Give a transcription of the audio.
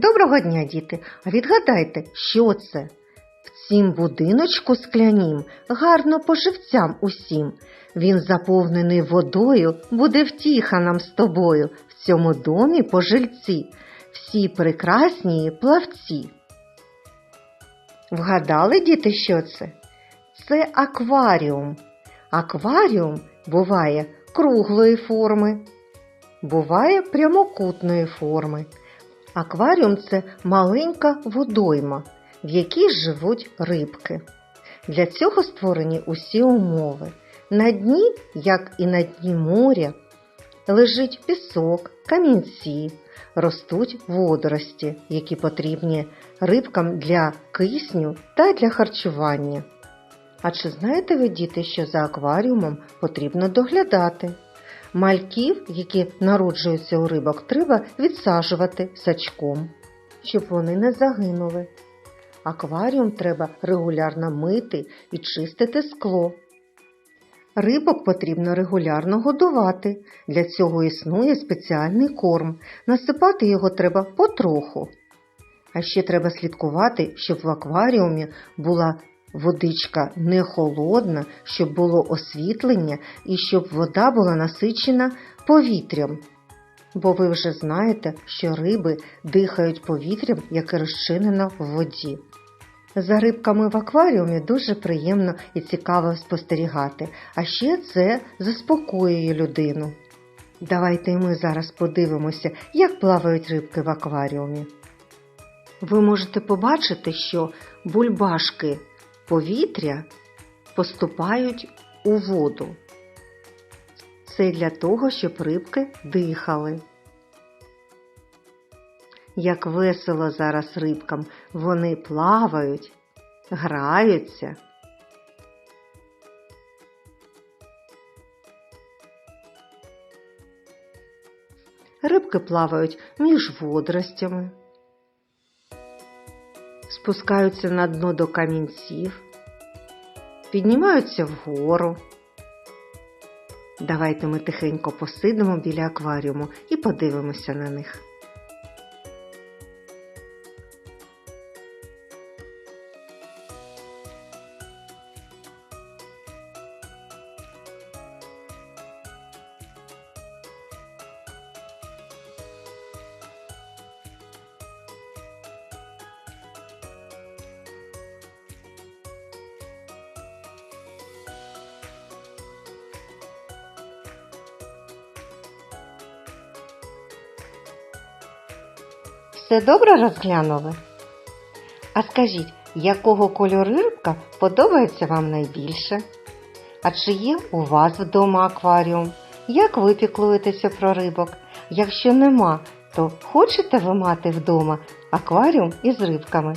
Доброго дня, діти! А відгадайте, що це? В цім будиночку склянім гарно поживцям усім. Він заповнений водою, буде втіха нам з тобою. В цьому домі пожильці, всі прекрасні плавці. Вгадали, діти, що це? Це акваріум. Акваріум буває круглої форми, буває прямокутної форми. Акваріум це маленька водойма, в якій живуть рибки. Для цього створені усі умови. На дні, як і на дні моря, лежить пісок, камінці, ростуть водорості, які потрібні рибкам для кисню та для харчування. А чи знаєте ви, діти, що за акваріумом потрібно доглядати? Мальків, які народжуються у рибок, треба відсаджувати сачком, щоб вони не загинули. Акваріум треба регулярно мити і чистити скло. Рибок потрібно регулярно годувати. Для цього існує спеціальний корм. Насипати його треба потроху. А ще треба слідкувати, щоб в акваріумі була водичка не холодна, щоб було освітлення і щоб вода була насичена повітрям. Бо ви вже знаєте, що риби дихають повітрям, яке розчинено в воді. За рибками в акваріумі дуже приємно і цікаво спостерігати, а ще це заспокоює людину. Давайте ми зараз подивимося, як плавають рибки в акваріумі. Ви можете побачити, що бульбашки повітря поступають у воду. Це для того, щоб рибки дихали. Як весело зараз рибкам, вони плавають, граються. Рибки плавають між водоростями, спускаються на дно до камінців, піднімаються вгору. Давайте ми тихенько посидимо біля акваріуму і подивимося на них. Все добре розглянули? А скажіть, якого кольору рибка подобається вам найбільше? А чи є у вас вдома акваріум? Як ви піклуєтеся про рибок? Якщо нема, то хочете ви мати вдома акваріум із рибками?